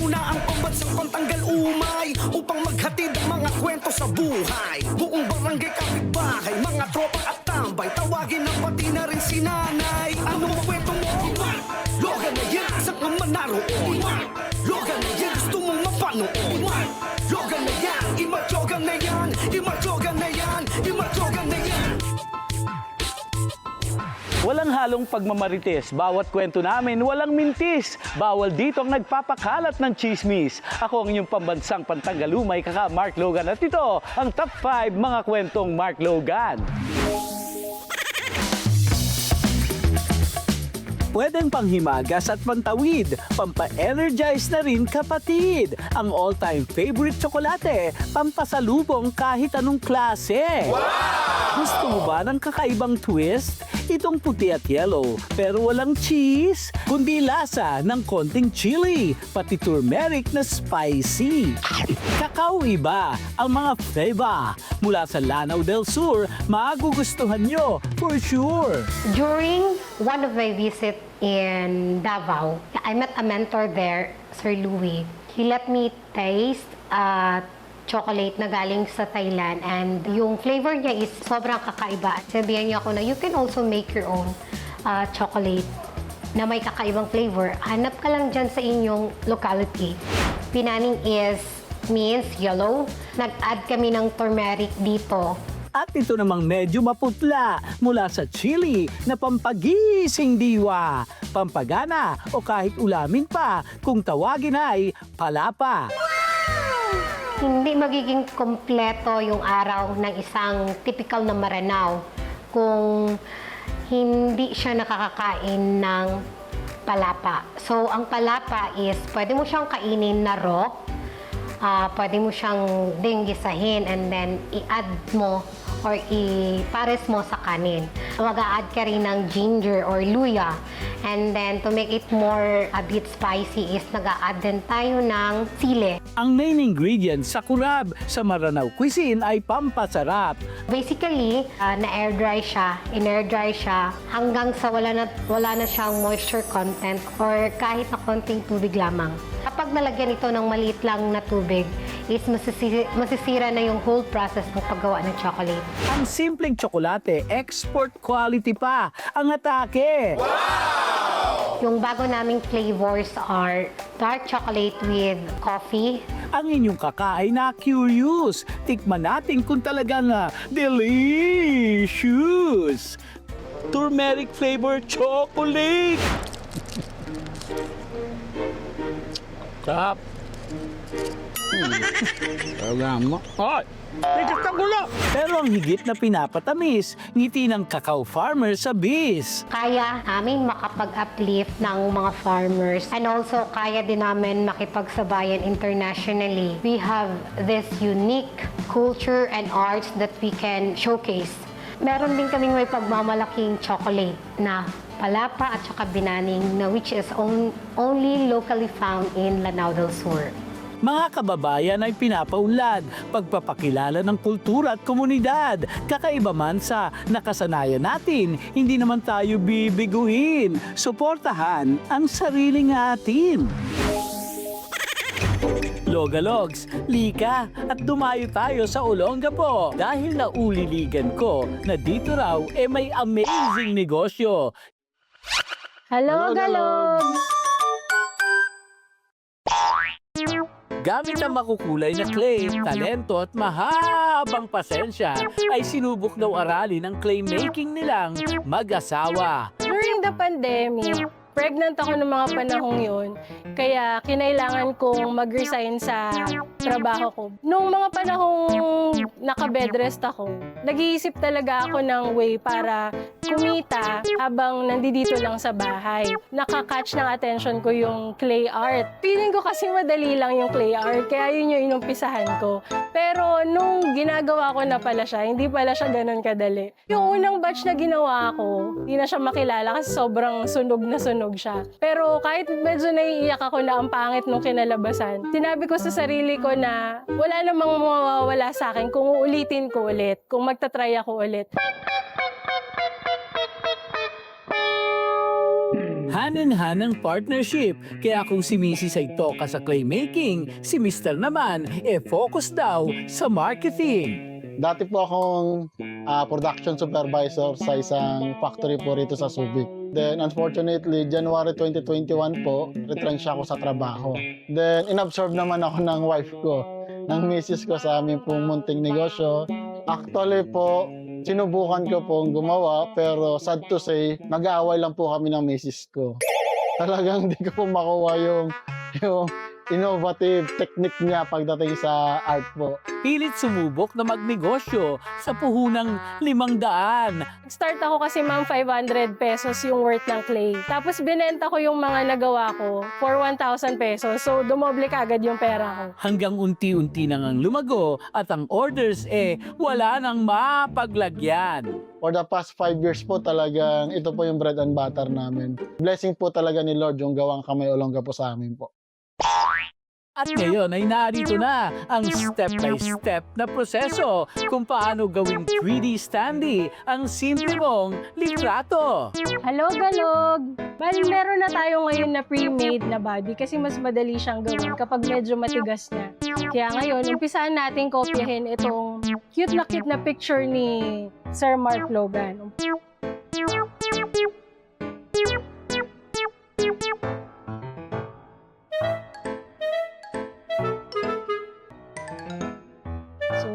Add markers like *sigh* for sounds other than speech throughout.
Narito na ang pambansang pantanggal umay Upang maghatid ang mga kwento sa buhay Buong barangay kapitbahay Mga tropa at tambay Tawagin na pati na rin si nanay Anong kwento mo? Logan na yan, saan ka man naroon? Logan na yan, gusto mong mapanood? Logan na yan, halong pagmamarites. Bawat kwento namin, walang mintis. Bawal dito ang nagpapakalat ng chismis. Ako ang inyong pambansang pantanggalumay, kaka Mark Logan. At ito, ang top 5 mga kwentong Mark Logan. Pwedeng panghimagas at pantawid, pampa-energize na rin kapatid. Ang all-time favorite tsokolate, pampasalubong kahit anong klase. Gusto mo ba ng kakaibang twist? Itong puti at yellow, pero walang cheese, kundi lasa ng konting chili, pati turmeric na spicy. Kakao iba ang mga flavor. Mula sa Lanao del Sur, magugustuhan nyo for sure. During one of my visit in Davao, I met a mentor there, Sir Louis. He let me taste uh, chocolate na galing sa Thailand and yung flavor niya is sobrang kakaiba. Sabihan niya ako na you can also make your own uh, chocolate na may kakaibang flavor. Hanap ka lang dyan sa inyong locality. Pinaning is means yellow. Nag-add kami ng turmeric dito At ito namang medyo maputla mula sa chili na pampagising diwa, pampagana o kahit ulamin pa kung tawagin ay palapa. Hindi magiging kompleto yung araw ng isang typical na Maranao kung hindi siya nakakakain ng palapa. So, ang palapa is, pwede mo siyang kainin na raw, ah, pwede mo siyang dinggisahin and then i-add mo or i-pares mo sa kanin. Mag-a-add ka rin ng ginger or luya. And then, to make it more a bit spicy is nag-a-add din tayo ng sili. Ang main ingredient sa kurab sa Maranao cuisine ay pampasarap. Basically, uh, na-air dry siya, in-air dry siya hanggang sa wala na, wala na siyang moisture content or kahit na konting tubig lamang. Kapag nalagyan ito ng maliit lang na tubig, is masisira, masisira na yung whole process ng paggawa ng chocolate. Ang simpleng tsokolate, export quality pa ang atake. Yung bago naming flavors are dark chocolate with coffee, Ang inyong kakain na curious. Tikman natin kung talaga na delicious. Turmeric flavor chocolate. *laughs* Sarap. *laughs* Talaga mo. Ay! Tigas ang gulo! Pero ang higit na pinapatamis, ngiti ng cacao farmer sa bis. kaya namin makapag-uplift ng mga farmers and also kaya din namin makipagsabayan internationally. We have this unique culture and arts that we can showcase. Meron din kaming may pagmamalaking chocolate na palapa at saka binaning na which is on- only locally found in Lanao del Sur. Mga kababayan ay pinapaunlad, pagpapakilala ng kultura at komunidad. Kakaiba man sa nakasanayan natin, hindi naman tayo bibiguhin. Suportahan ang sariling atin. Logalogs, lika at dumayo tayo sa Olongapo dahil nauliligan ko na dito raw eh may amazing negosyo. Hello, Galog! Gamit ang makukulay na clay, talento at mahabang pasensya ay sinubok daw aralin ang clay making nilang mag-asawa. During the pandemic, pregnant ako ng mga panahong yun. Kaya kinailangan kong mag-resign sa trabaho ko. Nung mga panahong naka-bed rest ako, nag-iisip talaga ako ng way para kumita habang nandito lang sa bahay. Nakakatch ng attention ko yung clay art. Feeling ko kasi madali lang yung clay art, kaya yun yung inumpisahan ko. Pero nung ginagawa ko na pala siya, hindi pala siya ganun kadali. Yung unang batch na ginawa ko, hindi na siya makilala kasi sobrang sunog na sunog siya. Pero kahit medyo naiiyak ako na ang pangit nung kinalabasan, sinabi ko sa sarili ko na wala namang mawawala sa akin kung uulitin ko ulit, kung magtatry ako ulit. hand-in-hand ang partnership. Kaya kung si Mrs. ay toka sa claymaking, si Mr. naman e focus daw sa marketing. Dati po akong ah, production supervisor sa isang factory po rito sa Subic. Then unfortunately, January 2021 po, retrench ako sa trabaho. Then inabsorb naman ako ng wife ko, ng misis ko sa aming pong munting negosyo. Actually po, sinubukan ko pong gumawa pero sad to say, nag-aaway lang po kami ng misis ko. Talagang hindi ko po makuha yung, yung innovative technique niya pagdating sa art po. Pilit sumubok na magnegosyo sa puhunang limang daan. Start ako kasi ma'am 500 pesos yung worth ng clay. Tapos binenta ko yung mga nagawa ko for 1,000 pesos. So dumoble kagad yung pera ko. Hanggang unti-unti nang ang lumago at ang orders eh wala nang mapaglagyan. For the past five years po talagang ito po yung bread and butter namin. Blessing po talaga ni Lord yung gawang kamay olongga po sa amin po. At ngayon ay narito na ang step-by-step na proseso kung paano gawing 3D standee ang simple mong litrato. Hello, galog! Bali, meron na tayo ngayon na pre-made na body kasi mas madali siyang gawin kapag medyo matigas na. Kaya ngayon, umpisahan natin kopyahin itong cute na cute na picture ni Sir Mark Logan.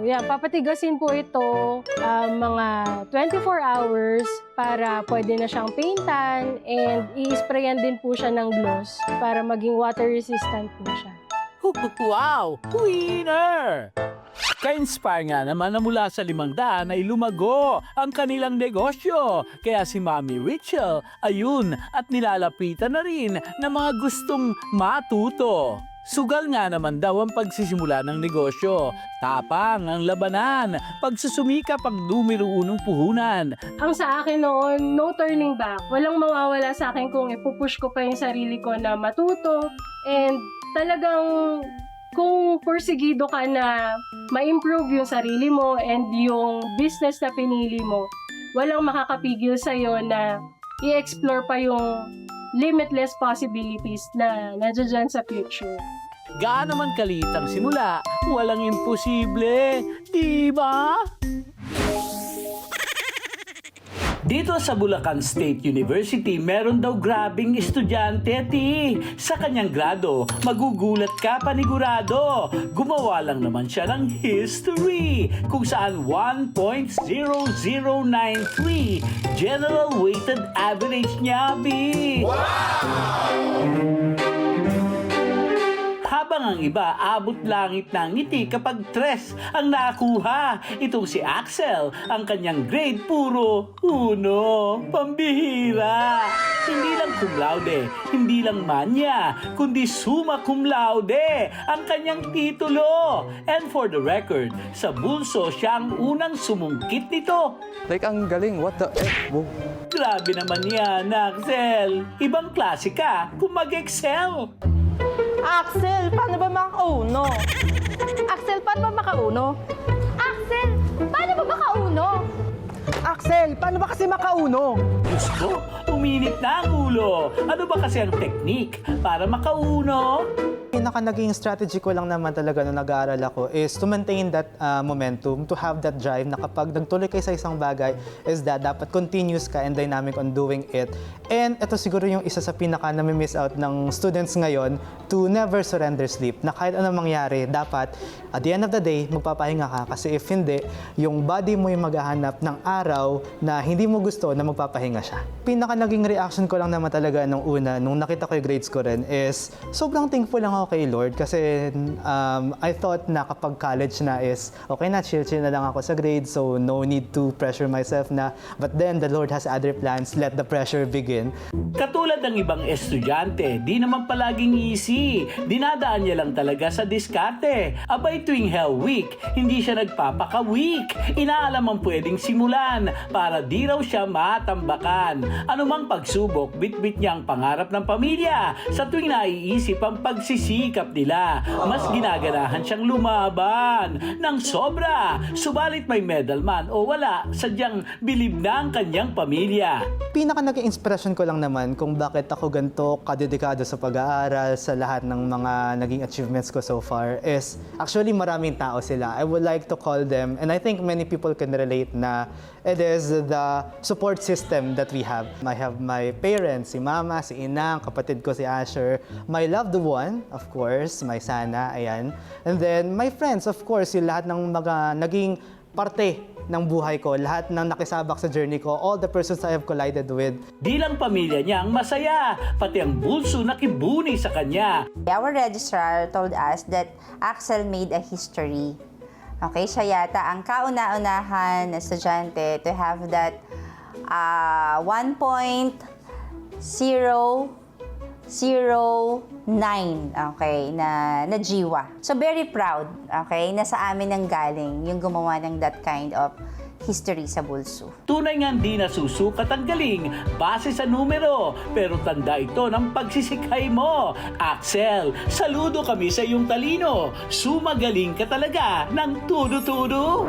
Yan, papatigasin po ito ah, mga 24 hours para pwede na siyang paintan and i-sprayan din po siya ng gloss para maging water resistant po siya. Wow! Winner! Ka-inspire nga naman na mula sa limang daan ay lumago ang kanilang negosyo. Kaya si Mami Rachel, ayun, at nilalapitan na rin ng mga gustong matuto. Sugal nga naman daw ang pagsisimula ng negosyo. Tapang ang labanan, pagsusumikap ang numero unong puhunan. Ang sa akin noon, no turning back. Walang mawawala sa akin kung ipupush ko pa yung sarili ko na matuto and talagang kung porsigido ka na ma-improve yung sarili mo and yung business na pinili mo, walang makakapigil sa'yo na i-explore pa yung limitless possibilities na nandiyan sa future. Gaan naman kalit ang simula, walang imposible, di ba? Dito sa Bulacan State University, meron daw grabing estudyante, ti. Sa kanyang grado, magugulat ka panigurado. Gumawa lang naman siya ng history, kung saan 1.0093 general weighted average niya, bi. Habang ang iba abot langit ng ngiti kapag tres ang nakuha. Itong si Axel, ang kanyang grade puro uno. Pambihira. Hindi lang cum laude, hindi lang manya, kundi summa cum laude ang kanyang titulo. And for the record, sa bulso siya ang unang sumungkit nito. Like, ang galing. What the F? Wow. Grabe naman yan, Axel. Ibang klase ka kung mag-excel. Axel, paano ba makauno? Axel, paano ba makauno? Axel, paano ba makauno? Axel, paano ba kasi makauno? Diyos ko, uminit na ang ulo. Ano ba kasi ang technique para makauno? Pinaka naging strategy ko lang naman talaga nung nag-aaral ako is to maintain that uh, momentum, to have that drive na kapag nagtuloy kayo sa isang bagay is that dapat continuous ka and dynamic on doing it. And ito siguro yung isa sa pinaka na miss out ng students ngayon to never surrender sleep. Na kahit anong mangyari, dapat at the end of the day, magpapahinga ka kasi if hindi, yung body mo yung maghahanap ng araw na hindi mo gusto na magpapahinga siya. Pinaka naging reaction ko lang naman talaga nung una, nung nakita ko yung grades ko rin is sobrang thankful lang ako kay Lord kasi um, I thought na kapag college na is okay na, chill-chill na lang ako sa grades so no need to pressure myself na but then the Lord has other plans, let the pressure begin. Katulad ng ibang estudyante, di naman palaging easy. Dinadaan niya lang talaga sa diskarte. Abay tuwing Hell Week, hindi siya nagpapaka-week. Inaalam ang pwedeng simulan para di raw siya matambakan. Anumang pagsubok, bitbit niya ang pangarap ng pamilya. Sa tuwing naiisip ang pagsisikap nila, mas ginaganahan siyang lumaban ng sobra. Subalit may medal man o wala, sadyang bilib na ang kanyang pamilya. Pinaka naging inspiration ko lang naman kung bakit ako ganito kadedikado sa pag-aaral sa lahat ng mga naging achievements ko so far is actually maraming tao sila. I would like to call them and I think many people can relate na it is the support system that we have. I have my parents, si mama, si inang, kapatid ko si Asher, my loved one, of course, my sana, ayan. And then my friends, of course, yung lahat ng mga naging parte ng buhay ko, lahat ng nakisabak sa journey ko, all the persons I have collided with, Di lang pamilya niya ang masaya, pati ang bulso nakibuni sa kanya. Our registrar told us that Axel made a history. Okay, siya yata ang kauna-unahan na estudyante to have that uh, 1.009 okay, na, na jiwa. So very proud, okay, na sa amin ang galing yung gumawa ng that kind of history sa bulso. Tunay nga di nasusukat ang galing base sa numero, pero tanda ito ng pagsisikay mo. Axel, saludo kami sa iyong talino. Sumagaling ka talaga ng tudo-tudo.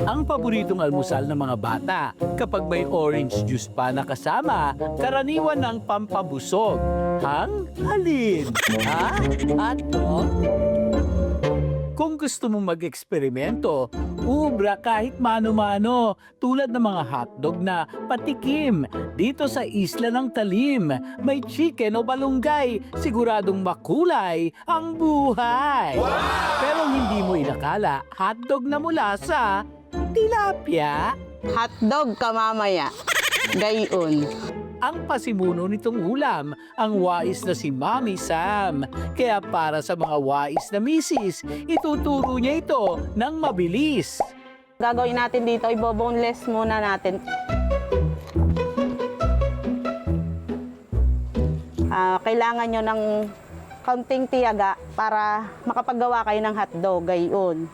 Ang paboritong almusal ng mga bata, kapag may orange juice pa na kasama, karaniwan ng pampabusog. Hang? Alin? Ha? Ano? Kung gusto mong mag-eksperimento, ubra kahit mano-mano tulad ng mga hotdog na patikim. Dito sa isla ng Talim, may chicken o balunggay, siguradong makulay ang buhay. Pero hindi mo inakala, hotdog na mula sa tilapia. Hotdog ka mamaya. Gayon. Ang pasimuno nitong ulam, ang wais na si Mami Sam. Kaya para sa mga wais na misis, ituturo niya ito ng mabilis. Gagawin natin dito, ibo-boneless muna natin. Ah, kailangan nyo ng kaunting tiyaga para makapaggawa kayo ng hotdog, gayon.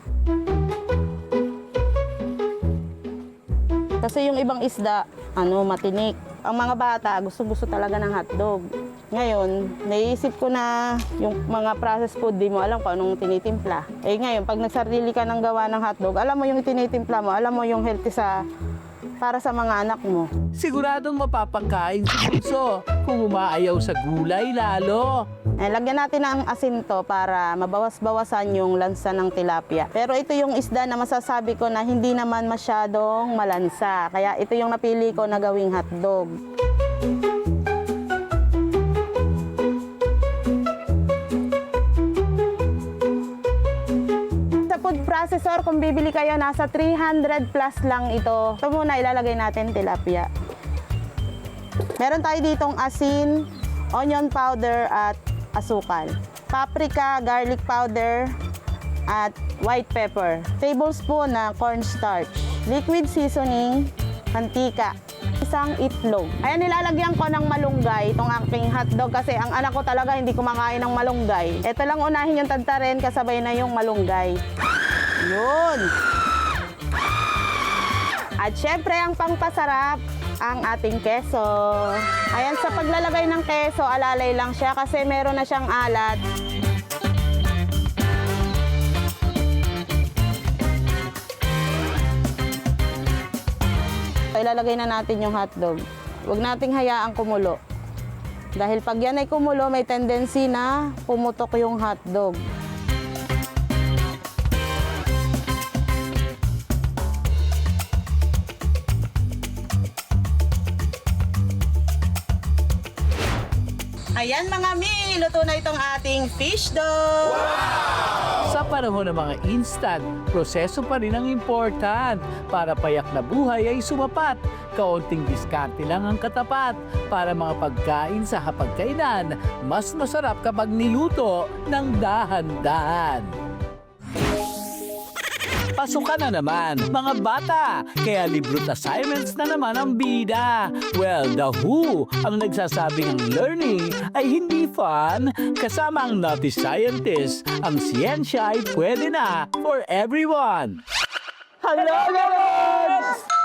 Kasi yung ibang isda, ano, matinik. Ang mga bata, gusto-gusto talaga ng hotdog. Ngayon, naisip ko na yung mga processed food, di mo alam kung anong tinitimpla. Eh ngayon, pag nagsarili ka ng gawa ng hotdog, alam mo yung tinitimpla mo, alam mo yung healthy sa para sa mga anak mo. Siguradong mapapakain si Bunso kung umaayaw sa gulay lalo. Eh, lagyan natin ng asin to para mabawas-bawasan yung lansa ng tilapia. Pero ito yung isda na masasabi ko na hindi naman masyadong malansa. Kaya ito yung napili ko na gawing hotdog. Food processor, kung bibili kayo, nasa 300 plus lang ito. Ito muna ilalagay natin tilapia. Meron tayo ditong asin, onion powder at asukal. Paprika, garlic powder, at white pepper. Tablespoon na cornstarch. Liquid seasoning, mantika. Isang itlog. Ayan, nilalagyan ko ng malunggay itong aking hotdog kasi ang anak ko talaga hindi kumakain ng malunggay. Ito lang unahin yung tantarin kasabay na yung malunggay. Yun. At syempre, ang pangpasarap, ang ating keso. Ayan, sa paglalagay ng keso, alalay lang siya kasi meron na siyang alat. Ilalagay na natin yung hotdog. Huwag nating hayaang kumulo. Dahil pag yan ay kumulo, may tendency na pumutok yung hotdog. Ayan mga mi, luto na itong ating fish dog. Sa panahon ng mga instant, proseso pa rin ang important. Para payak na buhay ay sumapat. Kaunting diskarte lang ang katapat. Para mga pagkain sa hapagkainan, mas masarap kapag niluto ng dahan-dahan. Pasukan na naman, mga bata. Kaya libro't assignments na naman ang bida. Well, the WHO ang nagsasabing learning ay hindi fun. Kasama ang naughty scientist, ang siyensya ay pwede na for everyone. Hello, guys!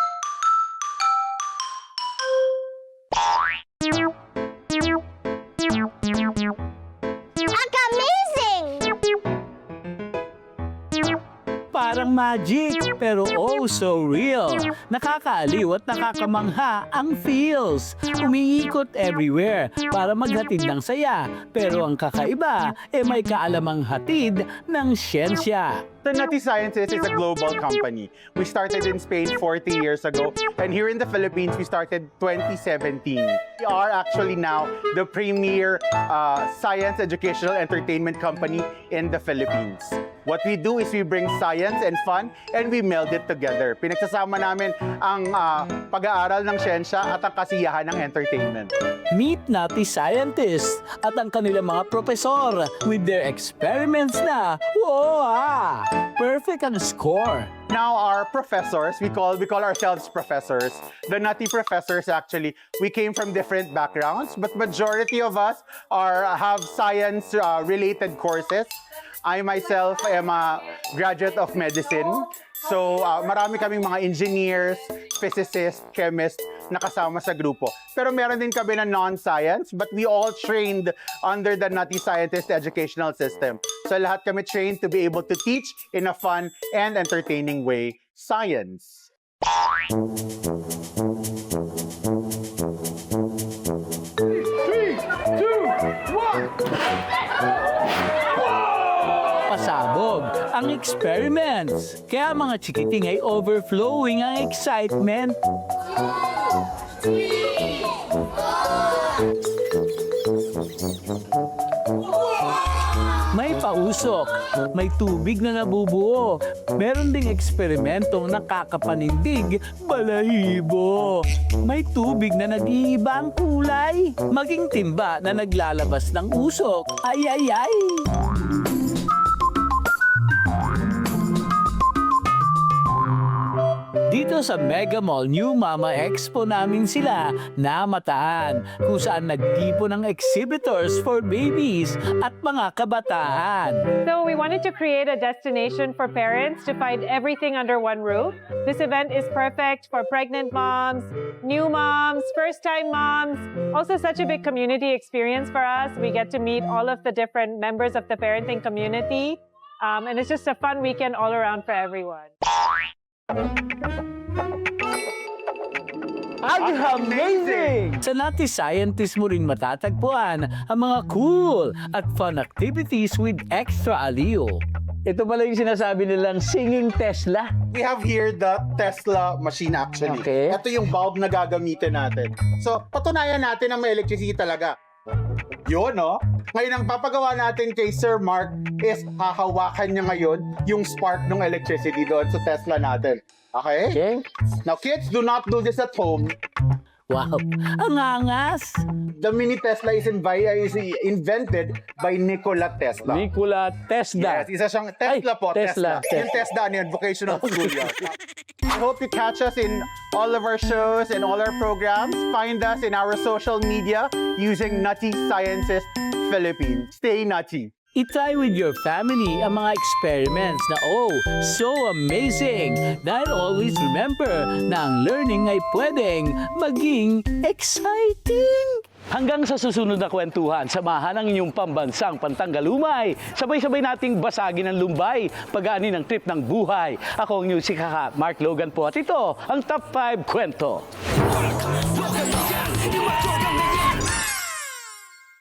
Magic, pero oh so real. Nakakaaliw at nakakamangha ang feels. Umiikot everywhere para maghatid ng saya. Pero ang kakaiba, eh may kaalamang hatid ng siyensya. The Nutty Sciences is a global company. We started in Spain 40 years ago, and here in the Philippines, we started 2017. We are actually now the premier uh, science educational entertainment company in the Philippines. What we do is we bring science and fun and we meld it together. Pinagsasama namin ang uh, pag-aaral ng siyensya at ang kasiyahan ng entertainment. Meet Nutty Scientists at ang kanilang mga profesor with their experiments na, wow, perfect ang score. Now our professors, we call we call ourselves professors. The nutty professors actually, we came from different backgrounds, but majority of us are have science uh, related courses. I myself am a graduate of medicine. So uh, marami kaming mga engineers, physicists, chemists na kasama sa grupo. Pero meron din kami na non-science, but we all trained under the Nutty Scientist Educational System. So lahat kami trained to be able to teach in a fun and entertaining way science. Ang experiments. Kaya mga chikiting ay overflowing ang excitement. May pausok, may tubig na nabubuo, meron ding eksperimentong nakakapanindig, balahibo. May tubig na nag-iiba ang kulay, maging timba na naglalabas ng usok. Ay, ay, ay! Dito sa Mega Mall New Mama Expo namin sila namataan kung saan nagtipo ng exhibitors for babies at mga kabataan. So we wanted to create a destination for parents to find everything under one roof. This event is perfect for pregnant moms, new moms, first-time moms. Also such a big community experience for us. We get to meet all of the different members of the parenting community. Um, and it's just a fun weekend all around for everyone. Ang amazing! Sa Nati Scientist mo rin matatagpuan ang mga cool at fun activities with extra aliw. Ito pala yung sinasabi nilang singing Tesla. We have here the Tesla machine actually. Okay. Ito yung bulb na gagamitin natin. So, patunayan natin na may electricity talaga. Yun, no? Ngayon, ang papagawa natin kay Sir Mark is hahawakan niya ngayon yung spark ng electricity doon sa Tesla natin. Okay? Okay? Now, kids, do not do this at home. Wow! Ang angas! The mini Tesla is, invi- is invented by Nikola Tesla. Nikola Tesla. Yes, isa siyang Tesla Ay, po, Tesla, Tesla. Yung Tesla, ano yun, vocational school yun. I hope you catch us in all of our shows and all our programs. Find us in our social media using Nutty Sciences Philippines. Stay nutty. Itry with your family ang mga experiments na oh, so amazing! Dahil always remember na ang learning ay pwedeng maging exciting! Hanggang sa susunod na kwentuhan, samahan ang inyong pambansang pantanggalumay. Sabay-sabay nating basagin ang lumbay, pag-aani ng trip ng buhay. Ako ang inyong si Kaka, Mark Logan po at ito ang Top 5 Kwento. Welcome